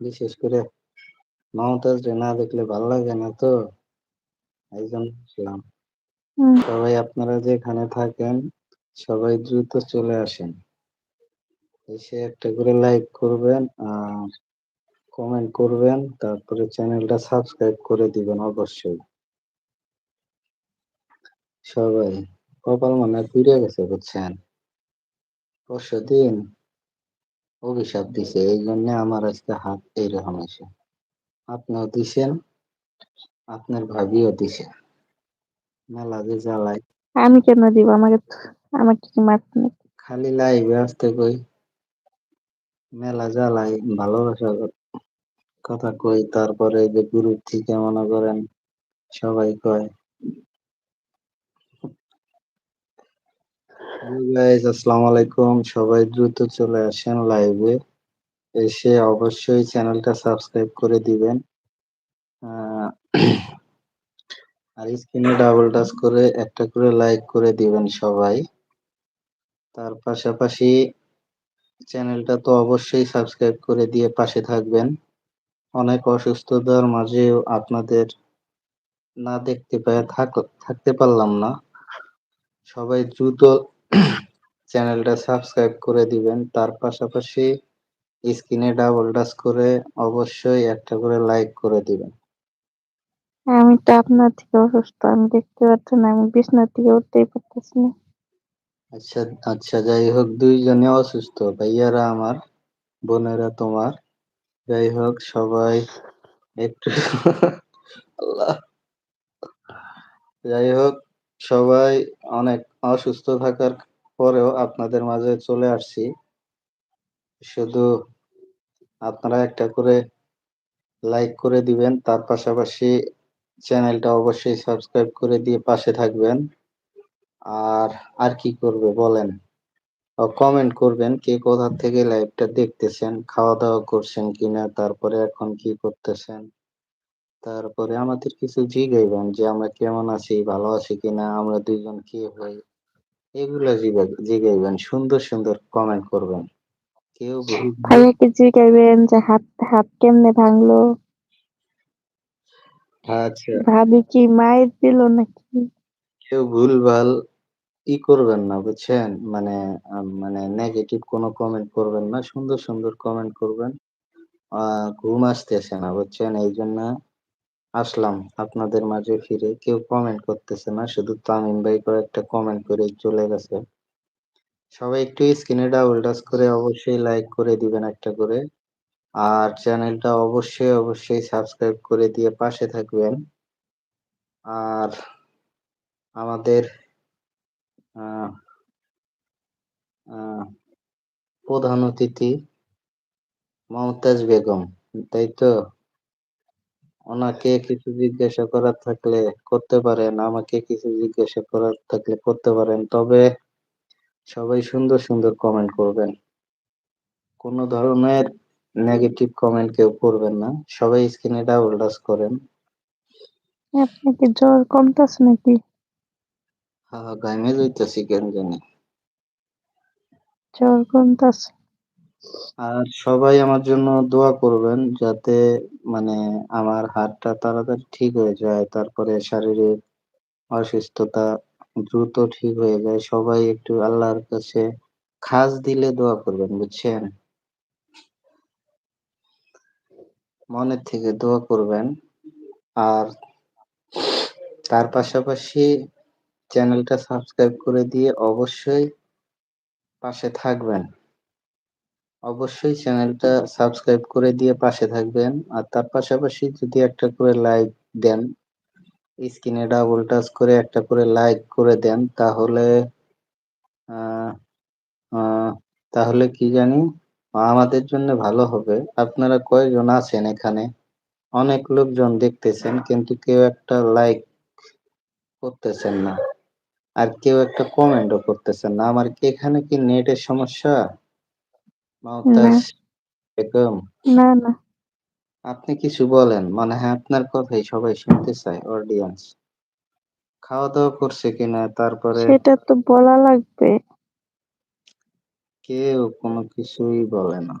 বিশেষ করে মমতাজ না দেখলে ভালো লাগে না তো? এই জন্য হুম। সবাই আপনারা যেখানে থাকেন সবাই দ্রুত চলে আসেন। এসে একটা করে লাইক করবেন আর কমেন্ট করবেন তারপরে চ্যানেলটা সাবস্ক্রাইব করে দিবেন অবশ্যই। সবাই কপাল মানে ফিরে গেছে বুঝছেন? পরশু দিন অভিশাপ দিছে এই জন্য আমার আজকে হাত এইরকম এসে আপনিও দিছেন আপনার ভাবিও দিছে। মেলা যে জ্বালায়। আমি কেন দিব? আমাকে আমাকে কি মারতে নাকি? খালি লাইভে আসতে কই? মেলা জ্বালাই ভালোবাসা কথা কই তারপরে যে গ্রুপ থেকে মনে করেন সবাই কয় গাইস আলাইকুম। সবাই দ্রুত চলে আসেন লাইভে এসে অবশ্যই চ্যানেলটা সাবস্ক্রাইব করে দিবেন। আর স্ক্রিনে ডাবল টাচ করে, একটা করে লাইক করে দিবেন সবাই। তার পাশাপাশি চ্যানেলটা তো অবশ্যই সাবস্ক্রাইব করে দিয়ে পাশে থাকবেন। অনেক অসুস্থতার মাঝেও আপনাদের না দেখতে পেয়ে, থাক- থাকতে পারলাম না। সবাই দ্রুত চ্যানেলটা সাবস্ক্রাইব করে দিবেন। তার পাশাপাশি স্ক্রিনে ডাবল টাচ করে অবশ্যই একটা করে লাইক করে দিবেন। আমি তো আপনার থেকে অসুস্থ আমি দেখতে পাচ্ছি না আমি বিছনার থেকে উঠতেই পারতেছি না। আচ্ছা আচ্ছা যাই হোক দুইজনে অসুস্থ ভাইয়ারা আমার বোনেরা তোমার। যাই হোক সবাই একটু আল্লাহ। যাই হোক সবাই অনেক অসুস্থ থাকার পরেও আপনাদের মাঝে চলে আসছি। শুধু আপনারা একটা করে লাইক করে দিবেন, তার পাশাপাশি চ্যানেলটা অবশ্যই সাবস্ক্রাইব করে দিয়ে পাশে থাকবেন। আর আর কি করবে বলেন? কমেন্ট করবেন কে কোথা থেকে লাইভটা দেখতেছেন খাওয়া দাওয়া করছেন কিনা, তারপরে এখন কি করতেছেন, তারপরে আমাদের কিছু জিগাইবেন যে আমরা কেমন আছি, ভালো আছি কিনা, আমরা দুইজন কি হই এগুলা জিগা- জিগাইবেন সুন্দর সুন্দর কমেন্ট করবেন। কেউ ভুল ভালো ভাইয়াকে জিগাইবেন যে হাত হাত কেমনে ভাঙলো? আচ্ছা। ভাবি কি মায়ের দিল নাকি? কেউ ভুল ভালো ই করবেন না বুঝছেন? মানে মানে নেগেটিভ কোনো কমেন্ট করবেন না সুন্দর সুন্দর কমেন্ট করবেন। আহ ঘুম আসতেছে না বুঝছেন? এই জন্য আসলাম। আপনাদের মাঝে ফিরে কেউ কমেন্ট করতেছে না, শুধু তামিম ভাই কয়েকটা কমেন্ট করে চলে গেছে। সবাই একটু স্ক্রিনে ডাবল টাচ করে অবশ্যই লাইক করে দিবেন একটা করে। আর চ্যানেলটা অবশ্যই অবশ্যই সাবস্ক্রাইব করে দিয়ে পাশে থাকবেন। আর আমাদের প্রধান অতিথি মমতাজ বেগম, তাই তো? ওনাকে কিছু জিজ্ঞাসা করার থাকলে করতে পারেন আমাকে কিছু জিজ্ঞাসা করার থাকলে করতে পারেন। তবে সবাই সুন্দর সুন্দর কমেন্ট করবেন। কোনো ধরনের নেগেটিভ কমেন্ট কেউ করবেন না। সবাই স্ক্রিনে ডাবল টাচ করেন। আপনাকে জ্বর কমতেছে নাকি? হা গাইমে যাইতেছি কেন জানি। জ্বর কমতেছে। আর সবাই আমার জন্য দোয়া করবেন যাতে মানে আমার হাতটা তাড়াতাড়ি ঠিক হয়ে যায়, তারপরে শারীরিক অসুস্থতা দ্রুত ঠিক হয়ে যায়। সবাই একটু আল্লাহর কাছে খাস দিলে দোয়া করবেন, বুঝছেন? মনের থেকে দোয়া করবেন। আর তার পাশাপাশি চ্যানেলটা সাবস্ক্রাইব করে দিয়ে অবশ্যই পাশে থাকবেন। অবশ্যই চ্যানেলটা সাবস্ক্রাইব করে দিয়ে পাশে থাকবেন। আর তার পাশাপাশি যদি একটা করে লাইক দেন, স্ক্রিনে ডাবল টাচ করে একটা করে লাইক করে দেন, তাহলে তাহলে কি জানি, আমাদের জন্য ভালো হবে। আপনারা কয়জন আছেন এখানে? অনেক লোকজন দেখতেছেন, কিন্তু কেউ একটা লাইক করতেছেন না। আর কেউ একটা কমেন্টও করতেছেন না। আমার কি এখানে কি নেটের সমস্যা? মমতাজ বেগম। না না। আপনি কিছু বলেন মানে হ্যাঁ আপনার কথাই সবাই শুনতে চায় অডিয়েন্স খাওয়া দাওয়া করছে কিনা তারপরে সেটা তো বলা লাগবে। কেউ কোনো কিছুই বলে না।